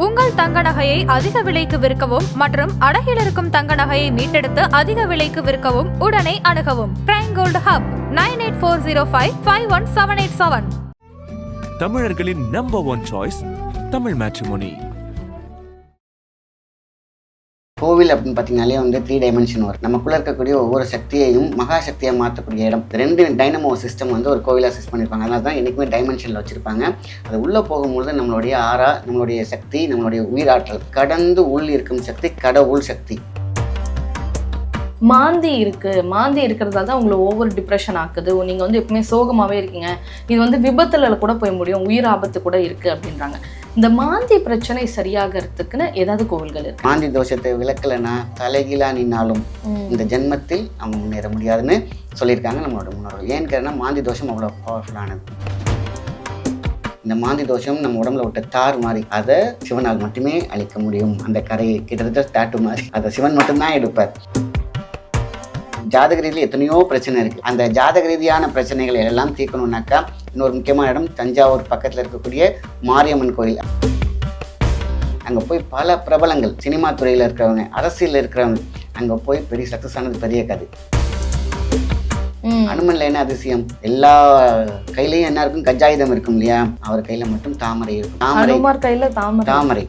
உங்கள் தங்க நகையை அதிக விலைக்கு விற்கவும் மற்றும் அடகில் இருக்கும் தங்க நகையை மீட்டெடுத்து அதிக விலைக்கு விற்கவும் உடனே அணுகவும். Prime gold hub nine eight four zero five five one seven eight seven தமிழர்களின் number one choice Tamil matrimony கோவில் அப்படின்னு பார்த்தீங்கனாலே வந்து த்ரீ டைமென்ஷன் வரும். நமக்குள்ளே இருக்கக்கூடிய ஒவ்வொரு சக்தியையும் மகா சக்தியாக மாற்றக்கூடிய இடம். ரெண்டு டைனமோ சிஸ்டம் வந்து ஒரு கோவிலாக சிஸ்ட் பண்ணியிருப்பாங்க. அதனால தான் என்றைக்குமே டைமென்ஷனில் வச்சுருப்பாங்க. அது உள்ளே போகும்பொழுது நம்மளுடைய ஆறா நம்மளுடைய சக்தி நம்மளுடைய உயிராற்றல் கடந்து உள் இருக்கும் சக்தி கடவுள் சக்தி. மாந்தி இருக்கு. மாந்தி இருக்கிறதால தான் உங்களை ஓவர் டிப்ரெஷன் ஆக்குது. நீங்கள் வந்து எப்பவுமே சோகமாகவே இருக்கீங்க. இது வந்து விபத்துல கூட போய் முடியும். உயிர் ஆபத்து கூட இருக்குது அப்படின்றாங்க. இந்த மாந்தி பிரச்சனை சரியாகிறதுக்குன்னு ஏதாவது கோவில்கள் இருக்கு. மாந்தி தோஷத்தை விளக்கலைன்னா தலைகீழா நின்னாலும் இந்த ஜென்மத்தில் அவங்க முன்னேற முடியாதுன்னு சொல்லியிருக்காங்க நம்மளோட முன்னோர்கள். ஏன்னு கேட்டா மாந்தி தோஷம் அவ்வளோ பவர்ஃபுல்லானது இந்த மாந்தி தோஷம் நம்ம உடம்புல விட்ட தார் மாதிரி அதை சிவனால் மட்டுமே அழிக்க முடியும். அந்த கரையை கிட்டத்தட்ட டாட்டு மாதிரி. அதை சிவன் மட்டும்தான் எடுப்பார். ஜாதக ரீதியில் எத்தனையோ பிரச்சனை இருக்குது அந்த ஜாதக ரீதியான பிரச்சனைகளை எல்லாம் தீர்க்கணும்னாக்கா இன்னொரு முக்கியமான இடம் தஞ்சாவூர் பக்கத்தில் இருக்கக்கூடிய மாரியம்மன் கோயில். அங்கே போய் பல பிரபலங்கள் சினிமா துறையில் இருக்கிறவங்க அரசியலில் இருக்கிறவங்க அங்கே போய் பெரிய சக்ஸஸ் ஆனது பெரிய கதை. அனுமன்ல என்ன அதிசயம்? எல்லா கையிலையும் என்ன இருக்கும்? கஜாயுதம் இருக்கும் இல்லையா? அவர் கையில மட்டும் தாமரை இருக்கும். தாமரை கையில தாமரை. தாமரை.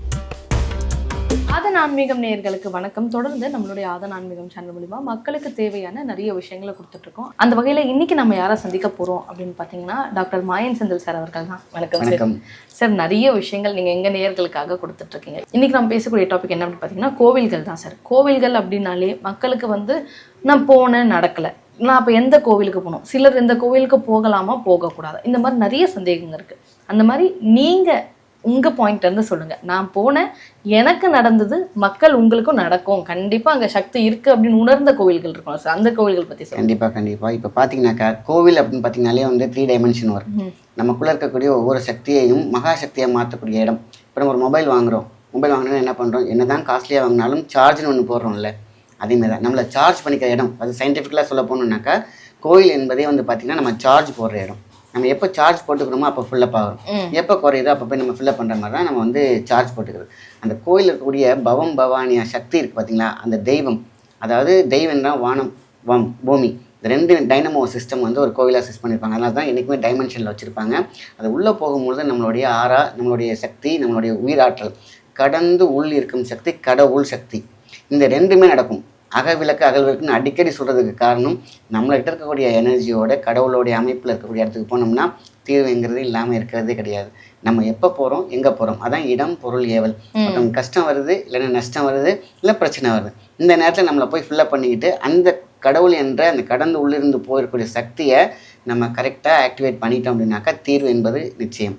ஆதன் ஆன்மீகம் நேயர்களுக்கு வணக்கம். தொடர்ந்து நம்மளுடைய ஆதன் ஆன்மீகம் சேனல் மூலிமா மக்களுக்கு தேவையான நிறைய விஷயங்களை கொடுத்துட்டு இருக்கோம் அந்த வகையில இன்னைக்கு நம்ம யாரை சந்திக்க போறோம் அப்படின்னு பாத்தீங்கன்னா டாக்டர் மாயன் செந்தில் சார் அவர்கள் தான். வணக்கம் வணக்கம். சார் நிறைய விஷயங்கள் நீங்க எங்க நேயர்களுக்காக கொடுத்துட்டு இருக்கீங்க இன்னைக்கு நம்ம பேசக்கூடிய டாபிக் என்ன அப்படின்னு பாத்தீங்கன்னா கோவில்கள் தான் சார். கோவில்கள் அப்படின்னாலே மக்களுக்கு வந்து நான் போனேன் நடக்கல. நான் அப்ப எந்த கோவிலுக்கு போகணும் சிலர் இந்த கோவிலுக்கு போகலாமா போகக்கூடாது? இந்த மாதிரி நிறைய சந்தேகங்கள் இருக்கு. அந்த மாதிரி நீங்க உங்க பாயிண்ட்ல இருந்து சொல்லுங்க. நான் போனேன் எனக்கு நடந்தது மக்கள் உங்களுக்கும் நடக்கும். கண்டிப்பா அங்க சக்தி இருக்கு அப்படின்னு உணர்ந்த கோவில்கள் இருக்கும். சார் அந்த கோவில்கள் பத்தி சொல்லுங்க. கண்டிப்பா கண்டிப்பா. இப்போ பார்த்தீங்கன்னாக்கா கோவில் அப்படின்னு பார்த்தீங்கன்னாலே வந்து த்ரீ டைமென்ஷன் வரும். நமக்குள்ள இருக்கக்கூடிய ஒவ்வொரு சக்தியையும் மகா சக்தியாக மாற்றக்கூடிய இடம். இப்போ நம்ம ஒரு மொபைல் வாங்குறோம். மொபைல் வாங்கினா என்ன பண்ணுறோம் என்னதான் காஸ்ட்லியாக வாங்கினாலும் சார்ஜ்னு ஒன்று போடுறோம்ல. அதேமாதிரி தான் நம்மளை சார்ஜ் பண்ணிக்கிற இடம் அது சயின்டிஃபிக்கலாக சொல்ல போகணுன்னாக்கா கோயில் என்பதே வந்து பார்த்திங்கன்னா நம்ம சார்ஜ் போடுற இடம். நம்ம எப்போ சார்ஜ் போட்டுக்கிறோமோ அப்போ ஃபுல்லப் ஆகும். எப்போ குறையுதோ அப்போ போய் நம்ம ஃபில்லப் பண்ணுற மாதிரி தான் நம்ம வந்து சார்ஜ் போட்டுக்கிறது. அந்த கோயில் இருக்கக்கூடிய பவம் பவானியா சக்தி இருக்குது பார்த்தீங்களா அந்த தெய்வம். அதாவது தெய்வம் தான் வானம் வம் பூமி. இந்த ரெண்டு டைனமோ சிஸ்டம் வந்து ஒரு கோவிலாக சிஸ்ட் பண்ணியிருப்பாங்க அதனால தான் என்றைக்குமே டைமென்ஷனில் வச்சுருப்பாங்க. அது உள்ளே போகும்பொழுது நம்மளுடைய ஆறா நம்மளுடைய சக்தி நம்மளுடைய உயிராற்றல் கடந்து உள் இருக்கும் சக்தி கடவுள் சக்தி. இந்த ரெண்டுமே நடக்கும். அகவிளக்கு அகல்விளக்குன்னு அடிக்கடி சொல்கிறதுக்கு காரணம் நம்மள்கிட்ட இருக்கக்கூடிய எனர்ஜியோட கடவுளோடைய அமைப்பில் இருக்கக்கூடிய இடத்துக்கு போனோம்னா தீர்வுங்கிறது இல்லாமல் இருக்கிறதே கிடையாது. நம்ம எப்போ போகிறோம் எங்கே போகிறோம் அதான் இடம் பொருள் ஏவல். ஒருத்தவங்க கஷ்டம் வருது இல்லைன்னா நஷ்டம் வருது இல்லை பிரச்சனை வருது. இந்த நேரத்தில் நம்மளை போய் ஃபில்லப் பண்ணிக்கிட்டு அந்த கடவுள் என்ற அந்த கடந்து உள்ளிருந்து போயிருக்கக்கூடிய சக்தியை நம்ம கரெக்டாக ஆக்டிவேட் பண்ணிட்டோம் அப்படின்னாக்கா தீர்வு என்பது நிச்சயம்.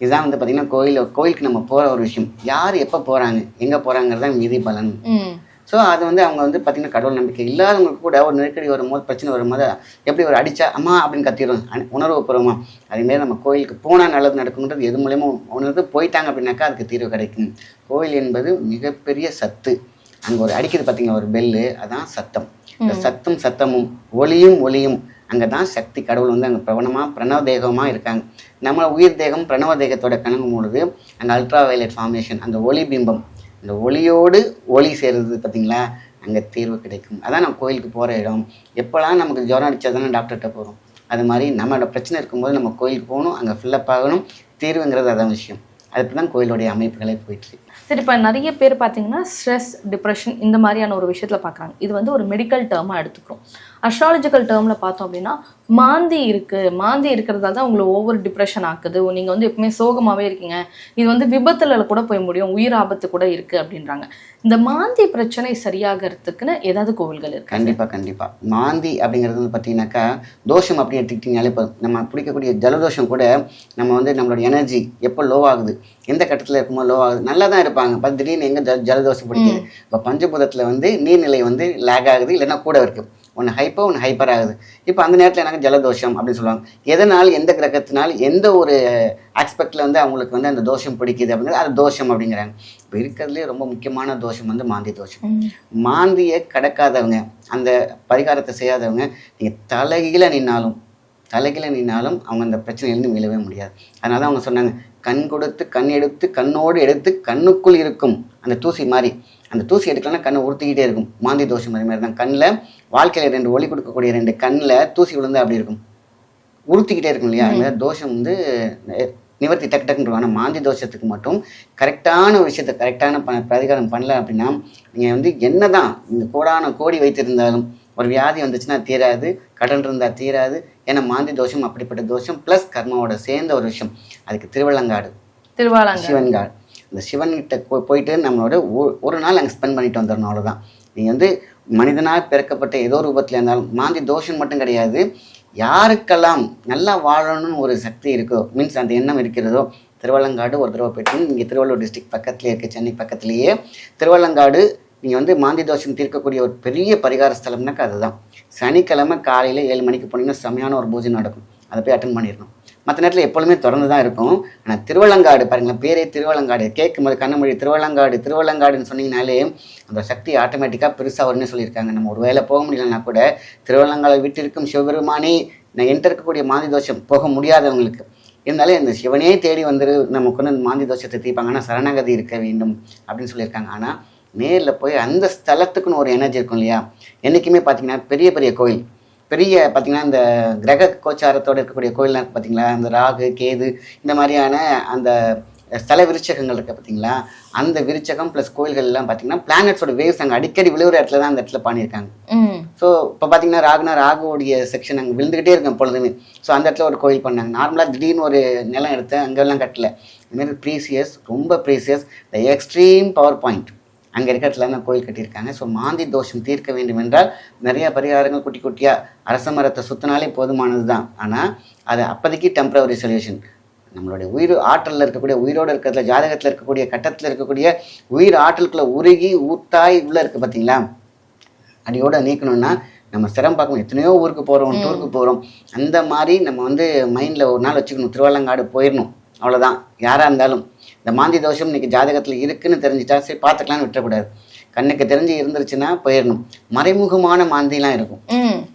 இதுதான் வந்து பார்த்திங்கன்னா கோயில் கோயிலுக்கு நம்ம போகிற ஒரு விஷயம். யார் எப்போ போகிறாங்க எங்கே போகிறாங்கிறது தான் விதி பலன் ஸோ அது வந்து அவங்க வந்து பார்த்திங்கன்னா கடவுள் நம்பிக்கை இல்லாதவங்களுக்கு கூட ஒரு நெருக்கடி வரும்போது பிரச்சனை வரும்போது எப்படி ஒரு அடிச்சா அம்மா அப்படின்னு கத்திடும் அனு- உணர்வு பூர்வமா அதேமாரி நம்ம கோயிலுக்கு போனால் நல்லது நடக்குங்கிறது எது மூலயமா உணர்ந்து போயிட்டாங்க அப்படின்னாக்கா அதுக்கு தீர்வு கிடைக்கும். கோயில் என்பது மிகப்பெரிய சத்து. அங்கே ஒரு அடிக்குது பார்த்தீங்களா ஒரு பெல்லு அதான் சத்தம். இந்த சத்தம் சத்தமும் ஒளியும் ஒளியும் அங்கே தான் சக்தி கடவுள் வந்து அங்கே பிரபணமாக பிரணவ தேகமாக இருக்காங்க. நம்ம உயிர் தேகம் பிரணவ தேகத்தோட கணங்கும் பொழுது அங்கே அல்ட்ரா வயலட் ஃபார்மேஷன் அந்த ஒளி பிம்பம் அந்த ஒளியோடு ஒளி சேருது பார்த்தீங்களா? அங்கே தீர்வு கிடைக்கும். அதான் நம்ம கோயிலுக்கு போகிற இடம். எப்போல்லாம் நமக்கு ஜுரம் அடித்தா தானே டாக்டர்கிட்ட போகிறோம் அது மாதிரி நம்மளோட பிரச்சனை இருக்கும்போது நம்ம கோயிலுக்கு போகணும். அங்கே ஃபில்லப் ஆகணும். தீர்வுங்கிறது அதான் விஷயம். அதுக்கு தான் கோயிலுடைய அமைப்புகளே போயிட்டு சரி இப்போ நிறைய பேர் பார்த்தீங்கன்னா ஸ்ட்ரெஸ் டிப்ரெஷன் இந்த மாதிரியான ஒரு விஷயத்தில் பார்க்குறாங்க. இது வந்து ஒரு மெடிக்கல் டேர்மாக எடுத்துக்கிறோம். அஸ்ட்ராலஜிக்கல் டேர்மில் பார்த்தோம் அப்படின்னா மாந்தி இருக்குது மாந்தி இருக்கிறதால தான் உங்களை ஓவர் டிப்ரெஷன் ஆக்குது. நீங்கள் வந்து எப்பவுமே சோகமாகவே இருக்கீங்க. இது வந்து விபத்துல கூட போய் முடியும். உயிர் ஆபத்து கூட இருக்குது அப்படின்றாங்க. இந்த மாந்தி பிரச்சனை சரியாகிறதுக்குன்னு ஏதாவது கோவில்கள் இருக்கு கண்டிப்பாக கண்டிப்பாக மாந்தி அப்படிங்கிறது வந்து பார்த்தீங்கன்னாக்கா தோஷம் அப்படி எடுத்துக்கிட்டிங்கனாலே இப்போ நம்ம பிடிக்கக்கூடிய ஜலதோஷம் கூட நம்ம வந்து நம்மளோட எனர்ஜி எப்போ லோ ஆகுது? எந்த கட்டத்தில் இருக்கும்போது லோ ஆகுது. நல்லா தான் இருப்பாங்க. பார்த்து திடீர்னு எங்கே ஜல ஜலதோஷம் பிடிக்குது? இப்போ பஞ்சபூதத்தில் வந்து நீர்நிலை வந்து லேக் ஆகுது இல்லைன்னா கூட இருக்குது ஒன்று ஹைப்போ ஒன்று ஹைப்பர் ஆகுது. இப்போ அந்த நேரத்தில் எனக்கு ஜலதோஷம் அப்படின்னு சொல்லுவாங்க. எதனால் எந்த கிரகத்தினால் எந்த ஒரு ஆஸ்பெக்டில் வந்து அவங்களுக்கு வந்து அந்த தோஷம் பிடிக்குது அப்படிங்கிறது அது தோஷம் அப்படிங்கிறாங்க. இப்போ இருக்கிறதுலே ரொம்ப முக்கியமான தோஷம் வந்து மாந்தி தோஷம். மாந்தியை கடக்காதவங்க அந்த பரிகாரத்தை செய்யாதவங்க நீங்கள் தலைகீழ நின்னாலும் தலைகீழ நின்னாலும் அவங்க அந்த பிரச்சனையிலேருந்து மீளவே முடியாது. அதனால தான் அவங்க சொன்னாங்க கண் கொடுத்து கண் எடுத்து கண்ணோடு எடுத்து கண்ணுக்குள் இருக்கும். அந்த தூசி மாதிரி அந்த தூசி எடுக்கலன்னா கண்ணை உறுத்திக்கிட்டே இருக்கும். மாந்தி தோஷம் அது மாதிரி தான். கண்ணில் வாழ்க்கையில் ரெண்டு ஒளி கொடுக்கக்கூடிய ரெண்டு கண்ணில் தூசி விழுந்தா அப்படி இருக்கும்? உறுத்திக்கிட்டே இருக்கும் இல்லையா? அந்த தோஷம் வந்து நிவர்த்தி டக்கு டக்குன்னு ஆனால் மாந்தி தோஷத்துக்கு மட்டும் கரெக்டான விஷயத்தை கரெக்டான ப பிரதிகாரம் பண்ணல அப்படின்னா நீங்கள் வந்து என்னதான் இந்த கோடான கோடி வைத்திருந்தாலும் ஒரு வியாதி வந்துச்சுன்னா தீராது கடன் இருந்தால் தீராது. ஏன்னா மாந்தி தோஷம் அப்படிப்பட்ட தோஷம் ப்ளஸ் கர்மாவோட சேர்ந்த ஒரு விஷயம். அதுக்கு திருவள்ளங்காடு திருவாலாங்க சிவன்காடு. அந்த சிவன்கிட்ட போயிட்டு நம்மளோட ஒரு நாள் அங்கே ஸ்பெண்ட் பண்ணிட்டு வந்துடணும் அவ்வளோதான் நீங்கள் வந்து மனிதனாக பிறக்கப்பட்ட ஏதோ ரூபத்தில் இருந்தாலும் மாந்தி தோஷம் மட்டும் கிடையாது. யாருக்கெல்லாம் நல்லா வாழணும்னு ஒரு சக்தி இருக்கோ மீன்ஸ் அந்த எண்ணம் இருக்கிறதோ திருவள்ளங்காடு ஒரு தடவை போயிட்டு இங்கே திருவள்ளூர் டிஸ்ட்ரிக்ட் பக்கத்துலேயே இருக்குது சென்னை பக்கத்துலேயே. திருவள்ளங்காடு நீங்கள் வந்து மாந்தி தோஷம் தீர்க்கக்கூடிய ஒரு பெரிய பரிகார ஸ்தலம்னாக்கா அதுதான். சனிக்கிழமை காலையில் ஏழு மணிக்கு போனீங்கன்னா செமையான ஒரு பூஜை நடக்கும். அதை போய் அட்டன் பண்ணிடணும். மற்ற நேரத்தில் எப்பொழுதுமே தொடர்ந்து தான் இருக்கும் ஆனால் திருவள்ளங்காடு பாருங்களேன் பேரே திருவள்ளங்காடு கேட்கும் போது கண்ணமொழி திருவள்ளங்காடு திருவள்ளங்காடுன்னு சொன்னீங்கனாலே அந்த சக்தி ஆட்டோமேட்டிக்காக பெருசாக வரும்னு சொல்லியிருக்காங்க. நம்ம ஒரு வேளை போக முடியலன்னா கூட திருவள்ளங்காடு வீட்டிற்கும் சிவபெருமானே நான் என்கிட்ட இருக்கக்கூடிய மாந்தி தோஷம் போக முடியாதவங்களுக்கு. இருந்தாலும் இந்த சிவனே தேடி வந்துரு நமக்கு வந்து மாந்தி தோஷத்தை தீர்ப்பாங்க ஆனால் சரணாகதி இருக்க வேண்டும் அப்படின்னு சொல்லியிருக்காங்க. ஆனால் நேரில் போய் அந்த ஸ்தலத்துக்குன்னு ஒரு எனர்ஜி இருக்கும் இல்லையா? என்றைக்குமே பார்த்தீங்கன்னா பெரிய பெரிய கோயில். பெரிய பார்த்தீங்கன்னா இந்த கிரக கோச்சாரத்தோடு இருக்கக்கூடிய கோயில்லாம் இருக்கு பார்த்தீங்களா அந்த ராகு கேது இந்த மாதிரியான அந்த ஸ்தல விருச்சகங்கள் இருக்குது பார்த்தீங்களா அந்த விருச்சகம் ப்ளஸ் கோயில்கள் எல்லாம் பார்த்தீங்கன்னா பிளானட்ஸோட வேவ்ஸ் அங்கே அடிக்கடி விழுவுற இடத்துல தான் அந்த இடத்துல பண்ணியிருக்காங்க ஸோ இப்போ பார்த்தீங்கன்னா ராகுனா ராகுவோடைய செக்ஷன் அங்கே விழுந்துக்கிட்டே இருக்கும் எப்பொழுதுமே. ஸோ அந்த இடத்துல ஒரு கோயில் பண்ணாங்க. நார்மலாக திடீர்னு ஒரு நிலம் எடுத்து அங்கெல்லாம் கட்டல. இதுமாரி ப்ரீசியஸ் ரொம்ப precious the extreme power point அங்கே இருக்க இடத்துல தான் கோயில் கட்டியிருக்காங்க. ஸோ மாந்தி தோஷம் தீர்க்க வேண்டும் என்றால் நிறைய பரிகாரங்கள் குட்டி குட்டியாக அரச மரத்தை சுற்றினாலே போதுமானது தான் ஆனால் அது அப்போதைக்கு டெம்பரவரி சொல்யூஷன் நம்மளுடைய உயிர் ஆற்றலில் இருக்கக்கூடிய உயிரோடு இருக்கிறதுல ஜாதகத்தில் இருக்கக்கூடிய கட்டத்தில் இருக்கக்கூடிய உயிர் ஆற்றலுக்குள்ள உருகி ஊத்தாய் உள்ளே இருக்குது பார்த்தீங்களா அடியோட நீக்கணும்னா நம்ம சிரம் பார்க்கணும். எத்தனையோ ஊருக்கு போகிறோம் டூருக்கு போகிறோம் அந்த மாதிரி நம்ம வந்து மைண்டில் ஒரு நாள் வச்சுக்கணும். திருவள்ளங்காடு போயிடணும் அவ்வளோதான் யாராக இருந்தாலும். இந்த மாந்தி தோஷம் இன்னைக்கு ஜாதகத்தில் இருக்குன்னு தெரிஞ்சிட்டா சரி பார்த்துக்கலாம்னு விட்டுறக்கூடாது. கண்ணுக்கு தெரிஞ்சு இருந்துருச்சுன்னா போயிடணும் மறைமுகமான மாந்திலாம் இருக்கும்.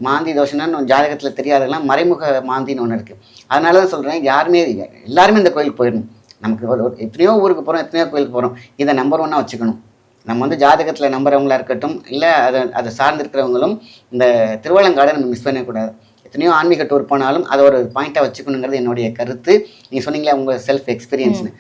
மாந்தி தோஷம்னா ஜாதகத்தில் தெரியாதெல்லாம் மறைமுக மாந்தின்னு ஒன்று இருக்குது அதனால தான் சொல்கிறேன் யாருமே எல்லாருமே இந்த கோயிலுக்கு போயிடணும் நமக்கு ஒரு எத்தனையோ ஊருக்கு போகிறோம் எத்தனையோ கோயிலுக்கு போகிறோம் இதை நம்பர் ஒன்னாக வச்சுக்கணும். நம்ம வந்து ஜாதகத்தில் நம்புறவங்களா இருக்கட்டும் இல்லை அதை அதை சார்ந்து இருக்கிறவங்களும் இந்த திருவள்ளங்காடை நம்ம மிஸ் பண்ணக்கூடாது. எத்தனையோ ஆன்மீக டூர் போனாலும் அதை ஒரு பாயிண்ட்டாக வச்சுக்கணுங்கிறது என்னுடைய கருத்து. நீங்கள் சொன்னீங்களே உங்கள் செல்ஃப் எக்ஸ்பீரியன்ஸ்னு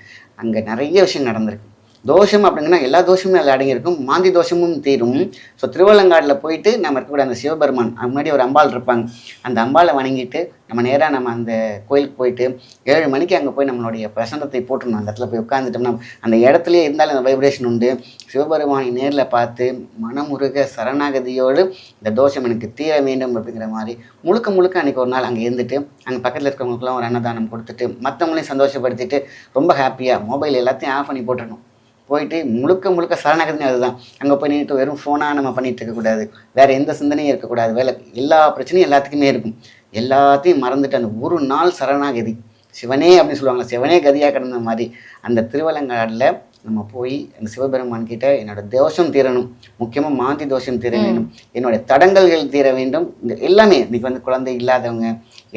அங்கே நிறைய விஷயம் நடந்திருக்கு. தோஷம் அப்படிங்கன்னா எல்லா தோஷமும் அதில் அடங்கியிருக்கும் மாந்தி தோஷமும் தீரும். ஸோ திருவள்ளங்காடில் போயிட்டு நம்ம இருக்கக்கூடிய அந்த சிவபெருமான் அது முன்னாடி ஒரு அம்பாள் இருப்பாங்க. அந்த அம்பாளை வணங்கிட்டு நம்ம நேராக நம்ம அந்த கோயிலுக்கு போயிட்டு ஏழு மணிக்கு அங்கே போய் நம்மளுடைய பிரசன்னத்தை போட்டுருணும் அந்த இடத்துல போய் உட்காந்துட்டோம்னா அந்த இடத்துலையே இருந்தாலும் அந்த வைப்ரேஷன் உண்டு. சிவபெருமானை நேரில் பார்த்து மனமுருக சரணாகதியோடு இந்த தோஷம் எனக்கு தீர வேண்டும் அப்படிங்கிற மாதிரி முழுக்க முழுக்க அன்றைக்கி ஒரு நாள் அங்கே இருந்துட்டு அங்கே பக்கத்தில் இருக்கிறவங்களுக்குலாம் ஒரு அன்னதானம் கொடுத்துட்டு மற்றவங்களையும் சந்தோஷப்படுத்திட்டு ரொம்ப ஹாப்பியாக மொபைல் எல்லாத்தையும் ஆஃப் பண்ணி போட்டுடணும். போயிட்டு முழுக்க முழுக்க சரணாகதி அதுதான். அங்கே போய் நின்றுட்டு வெறும் ஃபோனாக நம்ம பண்ணிட்டு இருக்கக்கூடாது வேற எந்த சிந்தனையும் இருக்கக்கூடாது வேலை எல்லா பிரச்சனையும் எல்லாத்துக்குமே இருக்கும். எல்லாத்தையும் மறந்துட்டு அந்த ஒரு நாள் சரணாகதி. சிவனே அப்படின்னு சொல்லுவாங்க. சிவனே கதியாக கிடந்த மாதிரி. அந்த திருவலங்காடில் நம்ம போய் அந்த சிவபெருமான் கிட்ட என்னோட தோஷம் தீரணும். முக்கியமாக மாந்தி தோஷம் தீர வேண்டும். என்னுடைய தடங்கல்கள் தீர வேண்டும். இந்த எல்லாமே இன்னைக்கு வந்து குழந்தை இல்லாதவங்க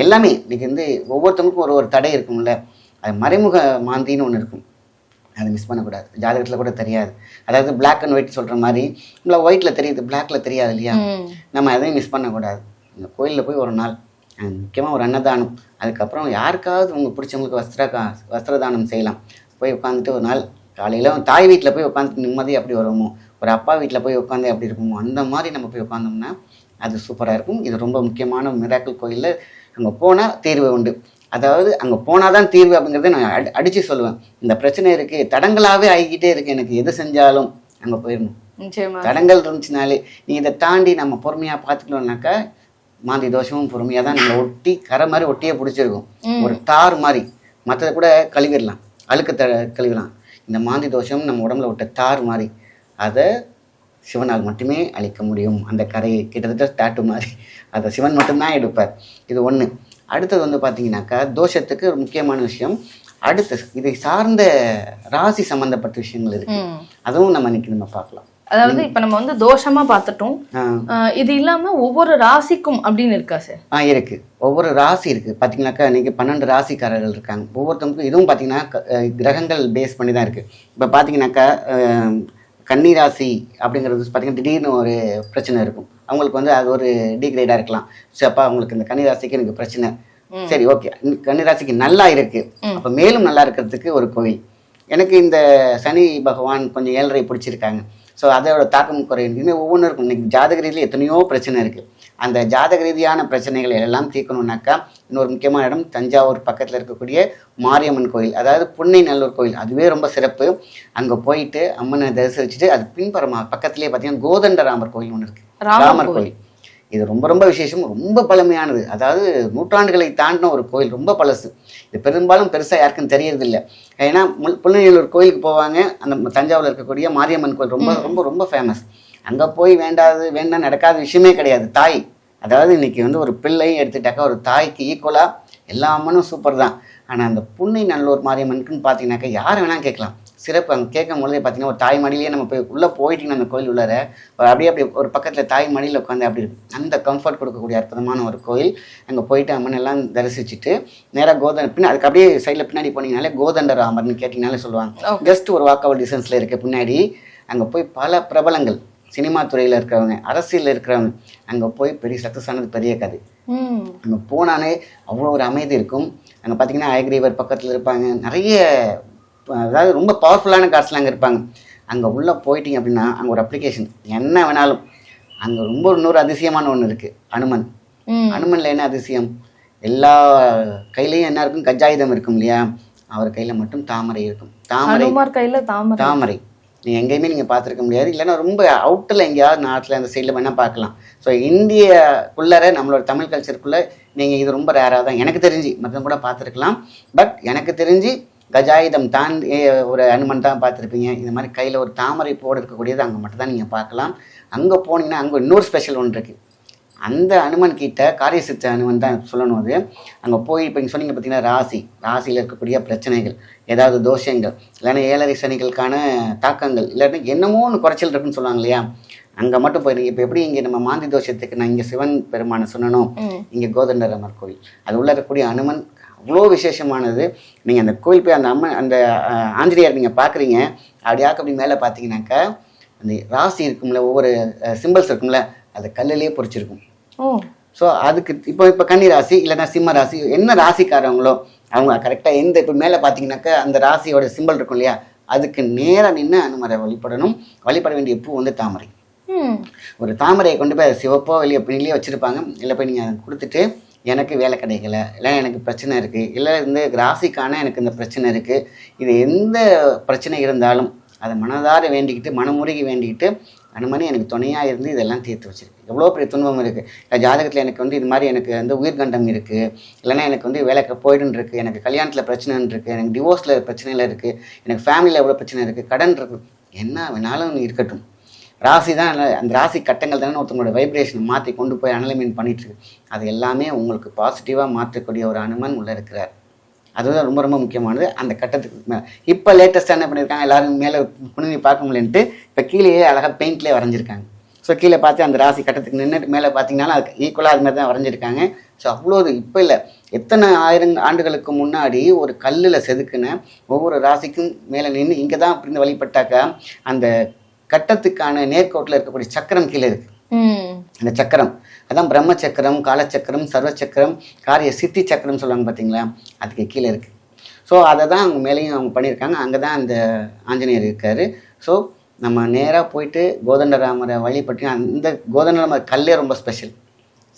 எல்லாமே இன்னைக்கு வந்து ஒவ்வொருத்தவங்களுக்கும் ஒரு ஒரு தடை இருக்கும்ல. அது மறைமுக மாந்தின்னு ஒன்று இருக்கும். அதை மிஸ் பண்ணக்கூடாது. ஜாதகத்தில் கூட தெரியாது. அதாவது Black அண்ட் ஒயிட் சொல்கிற மாதிரி நம்மள ஒயிட்டில் தெரியுது பிளாக்ல தெரியாது இல்லையா? நம்ம அதையும் மிஸ் பண்ணக்கூடாது. இந்த கோயிலில் போய் ஒரு நாள் முக்கியமாக ஒரு அன்னதானம் அதுக்கப்புறம் யாருக்காவது உங்களுக்கு பிடிச்சவங்களுக்கு வஸ்திர கா- வஸ்திரதானம் செய்யலாம். போய் உட்காந்துட்டு ஒரு நாள் காலையில் தாய் வீட்டில் போய் உட்காந்துட்டு நிம்மதி அப்படி வருமோ ஒரு அப்பா வீட்டில் போய் உட்காந்து அப்படி இருக்குமோ அந்த மாதிரி நம்ம போய் உட்காந்தோம்னா அது சூப்பராக இருக்கும். இது ரொம்ப முக்கியமான மிராக்கிள் கோயிலில் அங்கே போனால் தீர்வு உண்டு. அதாவது அங்கே போனால் தான் தீர்வு அப்படிங்கிறத நான் அடி அடித்து சொல்லுவேன். இந்த பிரச்சனை இருக்குது தடங்களாகவே ஆகிக்கிட்டே இருக்குது எனக்கு எது செஞ்சாலும் அங்கே போயிடணும். தடங்கள் இருந்துச்சுனாலே நீ இதை தாண்டி நம்ம பொறுமையாக பார்த்துக்கணும்னாக்கா மாந்தி தோஷமும் பொறுமையாக தான் நம்மளை ஒட்டி கரை மாதிரி ஒட்டியே பிடிச்சிருக்கும். ஒரு தார் மாதிரி. மற்றதை கூட கழுவிடலாம். அழுக்கு த கழுவிடலாம். இந்த மாந்தி தோஷம் நம்ம உடம்புல விட்ட தார் மாதிரி. அதை சிவனால் மட்டுமே அழிக்க முடியும். அந்த கரையை கிட்டத்தட்ட டாட்டு மாதிரி. அதை சிவன் மட்டும்தான் எடுப்பார். இது ஒன்று அடுத்தது வந்து பார்த்தீங்கன்னாக்கா தோஷத்துக்கு ஒரு முக்கியமான விஷயம். அடுத்து இதை சார்ந்த ராசி சம்பந்தப்பட்ட விஷயங்கள் இருக்கு. அதுவும் நம்ம இன்னைக்கு நம்ம பார்க்கலாம். அதாவது இப்ப நம்ம வந்து தோஷமா பார்த்துட்டோம். இது இல்லாம ஒவ்வொரு ராசிக்கும் அப்படின்னு இருக்கா சார் ஆ இருக்கு. ஒவ்வொரு ராசி இருக்கு. பார்த்தீங்கன்னாக்கா இன்னைக்கு பன்னெண்டு ராசிக்காரர்கள் இருக்காங்க. ஒவ்வொருத்தவங்களுக்கும் இதுவும் அஹ் கிரகங்கள் பேஸ் பண்ணி தான் இருக்கு. இப்போ பார்த்தீங்கன்னாக்கா அஹ், கன்னி ராசி அப்படிங்கிறது பார்த்தீங்கன்னா திடீர்னு ஒரு பிரச்சனை இருக்கும். அவங்களுக்கு வந்து அது ஒரு டிகிரேடாக இருக்கலாம். சரி அப்பா அவங்களுக்கு இந்த கன்னி ராசிக்கு எனக்கு பிரச்சனை. சரி ஓகே. கன்னி ராசிக்கு நல்லா இருக்கு. அப்போ மேலும் நல்லா இருக்கிறதுக்கு ஒரு கோவில். எனக்கு இந்த சனி பகவான் கொஞ்சம் ஏழரை பிடிச்சிருக்காங்க. ஸோ அதோட தாக்கம் குறையும் இன்னும் ஒவ்வொன்றும் இருக்கும். இன்னைக்கு ஜாதக ரீதியில் எத்தனையோ பிரச்சனை இருக்குது அந்த ஜாதக ரீதியான பிரச்சனைகளை எல்லாம் தீர்க்கணும்னாக்கா இன்னொரு முக்கியமான இடம் தஞ்சாவூர் பக்கத்தில் இருக்கக்கூடிய மாரியம்மன் கோயில். அதாவது புன்னை நல்லூர் கோயில். அதுவே ரொம்ப சிறப்பு. அங்கே போயிட்டு அம்மனை தரிசிச்சுட்டு அது பின்புறமா பக்கத்துலேயே பார்த்தீங்கன்னா கோதண்டராமர் கோயில் ஒன்று இருக்குது ராமர் கோயில். இது ரொம்ப ரொம்ப விசேஷம். ரொம்ப பழமையானது. அதாவது நூற்றாண்டுகளை தாண்டின ஒரு கோயில். ரொம்ப பழசு. இது பெரும்பாலும் பெருசாக யாருக்கும் தெரியறதில்ல. ஏன்னா முல் புள்ளநீலூர் கோயிலுக்கு போவாங்க. அந்த தஞ்சாவூரில் இருக்கக்கூடிய மாரியம்மன் கோயில் ரொம்ப ரொம்ப ரொம்ப ஃபேமஸ் அங்கே போய் வேண்டாது வேண்டா நடக்காத விஷயமே கிடையாது. தாய். அதாவது இன்னைக்கு வந்து ஒரு பிள்ளை எடுத்துட்டாக்கா ஒரு தாய்க்கு ஈக்குவலாக எல்லா அம்மனும் சூப்பர் தான். ஆனால் அந்த புன்னை நல்லூர் மாரியம்மனுக்குன்னு பார்த்தீங்கன்னாக்கா யார் வேணால் கேட்கலாம். சிறப்பு அங்கே கேட்கும் பொழுதே பார்த்தீங்கன்னா ஒரு தாய் மடியிலேயே நம்ம போய் உள்ளே போயிட்டீங்கன்னா அந்த கோயில் உள்ளார ஒரு அப்படியே அப்படி ஒரு பக்கத்தில் தாய் மடியில் உட்காந்து அப்படி இருக்கும் அந்த கம்ஃபர்ட் கொடுக்கக்கூடிய அற்புதமான ஒரு கோயில். அங்கே போயிட்டு அம்மன் எல்லாம் தரிசிச்சுட்டு நேராக கோதண்ட பின்ன அதுக்கு அப்படியே சைடில் பின்னாடி போனீங்கனாலே கோதண்ட ராமர்னு கேட்டிங்கனாலே சொல்லுவாங்க. ஜஸ்ட் ஒரு வாக்கவர் டிஸ்டன்ஸில் இருக்க. பின்னாடி அங்கே போய் பல பிரபலங்கள். சினிமா துறையில் இருக்கிறவங்க அரசியலில் இருக்கிறவங்க அங்கே போய் பெரிய சக்ஸஸ் ஆனது பெரிய கதை. அங்கே போனாலே அவ்வளோ ஒரு அமைதி இருக்கும். அங்கே பார்த்தீங்கன்னா ஐக்ரீவர் பக்கத்தில் இருப்பாங்க. நிறைய அதாவது ரொம்ப பவர்ஃபுல்லான கார்ட்ஸ்லாம் அங்கே இருப்பாங்க. அங்கே உள்ளே போயிட்டீங்க அப்படின்னா அங்கே ஒரு அப்ளிகேஷன் என்ன வேணாலும். அங்கே ரொம்ப இன்னொரு அதிசயமான ஒன்று இருக்குது அனுமன். அனுமனில் என்ன அதிசயம்? எல்லா கையிலையும் என்ன இருக்கும்? கஜாயுதம் இருக்கும் இல்லையா? அவர் கையில் மட்டும் தாமரை இருக்கும். தாமரை. கையில தாமரை. தாமரை. நீங்கள் எங்கேயுமே நீங்கள் பார்த்துருக்க முடியாது. இல்லைன்னா ரொம்ப அவுட்டில் எங்கேயாவது நாட்டில் அந்த சைடில் வேணால் பார்க்கலாம். ஸோ இந்தியக்குள்ளர நம்மளோட தமிழ் கல்ச்சருக்குள்ளே நீங்கள் இது ரொம்ப ரேராக தான். எனக்கு தெரிஞ்சு மற்றவங்க கூட பார்த்துருக்கலாம். பட் எனக்கு தெரிஞ்சு கஜாயுதம் தான் ஒரு அனுமன் தான் பார்த்துருப்பீங்க. இந்த மாதிரி கையில் ஒரு தாமரை போடு இருக்கக்கூடியது அங்கே மட்டும் தான் நீங்கள் பார்க்கலாம். அங்கே போனீங்கன்னா அங்கே இன்னொரு ஸ்பெஷல் ஒன்று இருக்குது அந்த அனுமன் கிட்ட காரிய சித்த அனுமன் தான் சொல்லணும் அது. அங்கே போய் இப்போ நீங்கள் சொன்னீங்க பார்த்தீங்கன்னா ராசி. ராசியில் இருக்கக்கூடிய பிரச்சனைகள் ஏதாவது தோஷங்கள் இல்லைன்னா ஏழரை சனிகளுக்கான தாக்கங்கள் இல்லாட்டி என்னமோ ஒன்று குறைச்சல் இருக்குன்னு சொல்லுவாங்க இல்லையா? அங்கே மட்டும் போயிருங்க இப்போ எப்படி இங்கே நம்ம மாந்தி தோஷத்துக்கு நான் இங்கே சிவன் பெருமானை சொன்னனோ ம். இங்கே கோதண்டராமர் கோவில். அது உள்ள இருக்கக்கூடிய அனுமன் அவ்வளோ விசேஷமானது. நீங்கள் அந்த கோயில் போய் அந்த அம்மன் அந்த ஆஞ்சநேயர் நீங்கள் பார்க்குறீங்க அப்படியாக்க அப்படி மேலே பார்த்தீங்கன்னாக்கா அந்த ராசி இருக்கும்ல ஒவ்வொரு சிம்பிள்ஸ் இருக்கும்ல அது கல்லுலேயே பொறிச்சிருக்கும். ஸோ அதுக்கு இப்போ இப்போ கன்னி ராசி இல்லைன்னா சிம்ம ராசி என்ன ராசிக்காரவங்களோ அவங்க கரெக்டாக எந்த இப்போ மேலே பார்த்தீங்கன்னாக்கா அந்த ராசியோட சிம்பிள் இருக்கும் இல்லையா? அதுக்கு நேராக நின்று அனுமரை வழிபடணும். வழிபட வேண்டிய பூ வந்து தாமரை. ம். ஒரு தாமரையை கொண்டு போய் அதை சிவப்போ வெளியே பின்னிலே வச்சுருப்பாங்க. இல்லை போய் நீங்கள் கொடுத்துட்டு எனக்கு வேலை கிடைக்கல இல்லை எனக்கு பிரச்சனை இருக்குது இல்லை இந்த ராசிக்கான எனக்கு இந்த பிரச்சனை இருக்குது இது எந்த பிரச்சனை இருந்தாலும் அதை மனதார வேண்டிக்கிட்டு மனமுருகி வேண்டிக்கிட்டு அனுமனி எனக்கு துணையாக இருந்து இதெல்லாம் தீர்த்து வச்சிருக்கு. எவ்வளோ பெரிய துன்பம் இருக்குது ஜாதகத்தில் எனக்கு வந்து இது மாதிரி எனக்கு வந்து உயிர்கண்டம் இருக்குது இல்லைன்னா எனக்கு வந்து வேலைக்கு போயிடுன்னு இருக்குது எனக்கு கல்யாணத்தில் பிரச்சனைன்னு இருக்குது எனக்கு டிவோர்ஸில் பிரச்சனையில் இருக்குது எனக்கு ஃபேமிலியில் எவ்வளோ பிரச்சனை இருக்குது கடன் இருக்குது என்ன வேணாலும் இருக்கட்டும். ராசி தான் அந்த ராசி கட்டங்கள் தானே ஒருத்தவங்களோட வைப்ரேஷனை மாற்றி கொண்டு போய் அனலைன்மெண்ட் பண்ணிகிட்ருக்கு அது எல்லாமே உங்களுக்கு பாசிட்டிவாக மாற்றக்கூடிய ஒரு அனுமன் உள்ளே இருக்கிறார். அதுதான் ரொம்ப ரொம்ப முக்கியமானது. அந்த கட்டத்துக்கு மேலே இப்போ லேட்டஸ்ட்டாக என்ன பண்ணியிருக்காங்க எல்லாரும் மேலே புனிதி பார்க்க முடியலன்ட்டு இப்போ கீழேயே அழகாக பெயிண்ட்லேயே வரைஞ்சிருக்காங்க. ஸோ கீழே பார்த்து அந்த ராசி கட்டத்துக்கு நின்றுட்டு மேலே பார்த்தீங்கன்னா அதுக்கு ஈக்குவலாக அது மாதிரி தான் வரைஞ்சிருக்காங்க. ஸோ அவ்வளோ இப்போ இல்லை. எத்தனை ஆயிரம் ஆண்டுகளுக்கு முன்னாடி ஒரு கல்லில் செதுக்குன ஒவ்வொரு ராசிக்கும் மேலே நின்று இங்கே தான் அப்படின்னு வழிபட்டாக்கா அந்த கட்டத்துக்கான நேர்கோட்டில் இருக்கக்கூடிய சக்கரம் கீழே இருக்கு. ம். அந்த சக்கரம். அதான் பிரம்ம சக்கரம் காலச்சக்கரம் சர்வ சக்கரம் காரிய சித்தி சக்கரம் சொல்லுவாங்க பார்த்தீங்களா? அதுக்கு கீழே இருக்குது ஸோ அதை தான் அவங்க மேலேயும் அவங்க பண்ணியிருக்காங்க. அங்கே தான் அந்த ஆஞ்சநேயர் இருக்கார். ஸோ நம்ம நேராக போயிட்டு கோதண்டராமரை வழிபட்டு அந்த கோதண்டராமர் கல்லே ரொம்ப ஸ்பெஷல்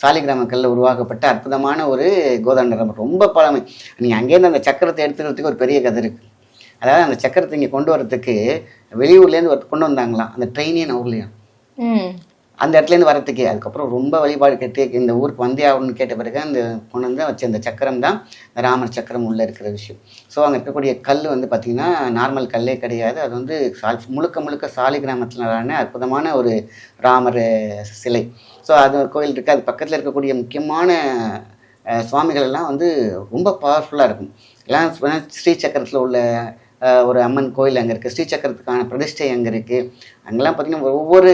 சாலிகிராம கல்லில் உருவாக்கப்பட்ட அற்புதமான ஒரு கோதண்டராமர். ரொம்ப பழமை. நீங்கள் அங்கேருந்து அந்த சக்கரத்தை எடுத்துக்கிறதுக்கு ஒரு பெரிய கதை இருக்குது அதாவது அந்த சக்கரத்தை இங்கே கொண்டு வரதுக்கு வெளியூர்லேருந்து ஒரு கொண்டு வந்தாங்களாம். அந்த ட்ரெயினே ஊர்லேயும் அந்த இடத்துலேருந்து வரத்துக்கே அதுக்கப்புறம் ரொம்ப வழிபாடு கேட்டு இந்த ஊருக்கு வந்தே ஆகணும்னு கேட்ட பிறகு அந்த கொண்டு வந்து வச்ச அந்த சக்கரம் தான் இந்த ராமர் சக்கரம் உள்ளே இருக்கிற விஷயம். ஸோ அங்கே இருக்கக்கூடிய கல் வந்து பார்த்திங்கன்னா நார்மல் கல்லே கிடையாது. அது வந்து சால் முழுக்க முழுக்க சாலி கிராமத்திலான அற்புதமான ஒரு ராமர் சிலை. ஸோ அது ஒரு கோயில் இருக்குது அது பக்கத்தில் இருக்கக்கூடிய முக்கியமான சுவாமிகள் எல்லாம் வந்து ரொம்ப பவர்ஃபுல்லாக இருக்கும். எல்லாம் ஸ்ரீ சக்கரத்தில் உள்ள ஒரு அம்மன் கோயில் அங்கே இருக்குது ஸ்ரீசக்கரத்துக்கான பிரதிஷ்டை அங்கே இருக்குது அங்கெல்லாம் பார்த்தீங்கன்னா ஒவ்வொரு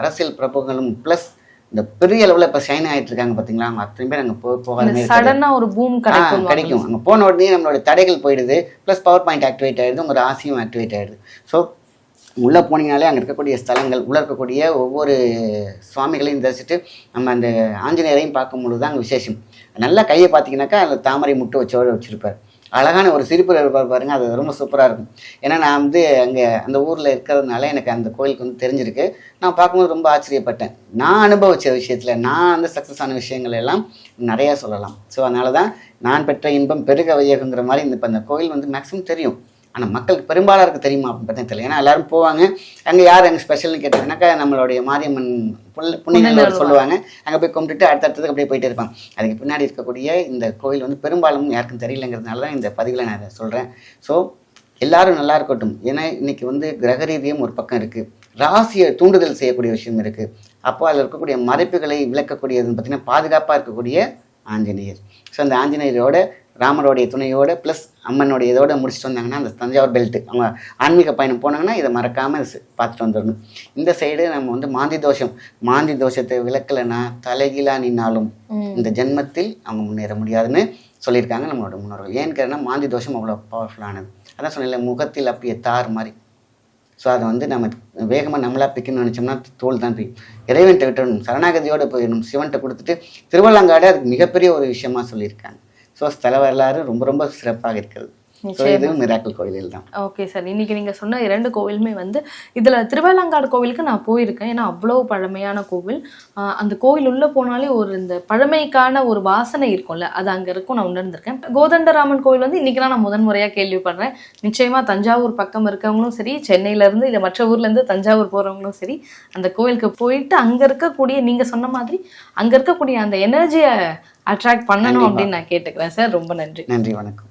அரசியல் பிரபுகளும் ப்ளஸ் இந்த பெரிய அளவில் இப்போ ஷைன் ஆகிட்டு இருக்காங்க பார்த்தீங்களா அவங்க அத்தனை பேர் அங்கே போ போகாத மாதிரி இருக்காது. சடனா ஒரு பூம் கிடைக்கும் கிடைக்கும். அங்கே போன உடனே நம்மளோட தடைகள் போயிடுது. ப்ளஸ் பவர் பாயிண்ட் ஆக்டிவேட் ஆயிடுது. உங்கள் ராசியும் ஆக்டிவேட் ஆயிடுது. ஸோ உள்ளே போனீங்கனாலே அங்கே இருக்கக்கூடிய ஸ்தலங்கள் உள்ளே இருக்கக்கூடிய ஒவ்வொரு சுவாமிகளையும் தரிசிட்டு நம்ம அந்த ஆஞ்சநேயரையும் பார்க்கும்பொழுது தான் அங்கே விசேஷம். நல்லா கையை பார்த்தீங்கன்னாக்கா அதில் தாமரை முட்டை வச்சோடு வச்சுருப்பார். அழகான ஒரு சிரிப்பு இருப்பார் பாருங்க. அது ரொம்ப சூப்பராக இருக்கும். ஏன்னா நான் வந்து அங்கே அந்த ஊரில் இருக்கிறதுனால எனக்கு அந்த கோயிலுக்கு வந்து தெரிஞ்சிருக்கு. நான் பார்க்கும்போது ரொம்ப ஆச்சரியப்பட்டேன். நான் அனுபவித்த விஷயத்தில் நான் வந்து சக்ஸஸ் ஆன விஷயங்கள் எல்லாம் நிறையா சொல்லலாம். ஸோ அதனால தான் நான் பெற்ற இன்பம் பெருக வையகங்கிற மாதிரி இந்த இப்போ அந்த கோயில் வந்து மேக்ஸிமம் தெரியும். ஆனால் மக்களுக்கு பெரும்பாலாருக்கு தெரியுமா அப்படின்னு பார்த்தா தெரியல. ஏன்னா எல்லாரும் போவாங்க. அங்கே யார் அங்கே ஸ்பெஷல்னு கேட்டாங்கன்னாக்கா நம்மளுடைய மாரியம்மன் புல் புண்ணியநல்லூர் சொல்லுவாங்க. அங்கே போய் கும்பிட்டுட்டு அடுத்தடுத்ததுக்கு அப்படியே போயிட்டே இருப்பாங்க. அதுக்கு பின்னாடி இருக்கக்கூடிய இந்த கோயில் வந்து பெரும்பாலும் யாருக்கும் தெரியலங்கிறதுனால தான் இந்த பதிவில் நான் இதை சொல்கிறேன் ஸோ எல்லாரும் நல்லா இருக்கட்டும். ஏன்னா இன்னைக்கு வந்து கிரக ரீதியும் ஒரு பக்கம் இருக்குது ராசியை தூண்டுதல் செய்யக்கூடிய விஷயம் இருக்குது அப்போ அதில் இருக்கக்கூடிய மறைப்புகளை விளக்கக்கூடியதுன்னு பார்த்தீங்கன்னா பாதுகாப்பாக இருக்கக்கூடிய ஆஞ்சநேயர். ஸோ அந்த ஆஞ்சநேயரோட ராமருடைய துணையோட ப்ளஸ் அம்மனுடைய இதோட முடிச்சுட்டு வந்தாங்கன்னா அந்த தஞ்சாவூர் பெல்ட் அவங்க ஆன்மீக பயணம் போனாங்கன்னா இதை மறக்காமல் பார்த்துட்டு வந்துடணும். இந்த சைடு நம்ம வந்து மாந்தி தோஷம். மாந்தி தோஷத்தை விளக்கலைன்னா தலைகீழா நின்னாலும் இந்த ஜென்மத்தில் அவங்க முன்னேற முடியாதுன்னு சொல்லியிருக்காங்க நம்மளோட முன்னோர்கள். ஏன்னு கேட்டா மாந்தி தோஷம் அவ்வளோ பவர்ஃபுல்லானது அதான் சொன்னேன்ல முகத்தில் அப்படியே தார் மாதிரி. ஸோ அதை வந்து நம்ம வேகமாக நம்மளா பிக்கணும்னு நினச்சோம்னா தோல் தான் பிக்கும் இறைவன்ட்ட விட்டுறணும். சரணாகதியோட போயிடணும். சிவன்கிட்ட கொடுத்துட்டு திருவள்ளங்காடு அதுக்கு மிகப்பெரிய ஒரு விஷயமா சொல்லியிருக்காங்க. ஸோ ஸ்தல வரலாறு ரொம்ப ரொம்ப சிறப்பாக இருக்கிறது. இது மிராக்கல் கோயிலில் தான். ஓகே சார் இன்னைக்கு நீங்க சொன்ன இரண்டு கோவிலுமே வந்து இதுல திருவேலங்காடு கோவிலுக்கு நான் போயிருக்கேன். ஏன்னா அவ்வளோ பழமையான கோவில். அந்த கோவில் உள்ள போனாலே ஒரு இந்த பழமைக்கான ஒரு வாசனை இருக்கும்ல அது அங்க இருக்கும் நான் உணர்ந்திருக்கேன். கோதண்டராமன் கோவில் வந்து இன்னைக்கு நான் முதன் முறையா கேள்விப்படுறேன். நிச்சயமா தஞ்சாவூர் பக்கம் இருக்கவங்களும் சரி சென்னையில இருந்து இல்ல மற்ற ஊர்ல இருந்து தஞ்சாவூர் போறவங்களும் சரி அந்த கோவிலுக்கு போயிட்டு அங்க இருக்கக்கூடிய நீங்க சொன்ன மாதிரி அங்க இருக்கக்கூடிய அந்த எனர்ஜியை அட்ராக்ட் பண்ணணும் அப்படின்னு நான் கேட்டுக்கிறேன் சார் ரொம்ப நன்றி. நன்றி வணக்கம்.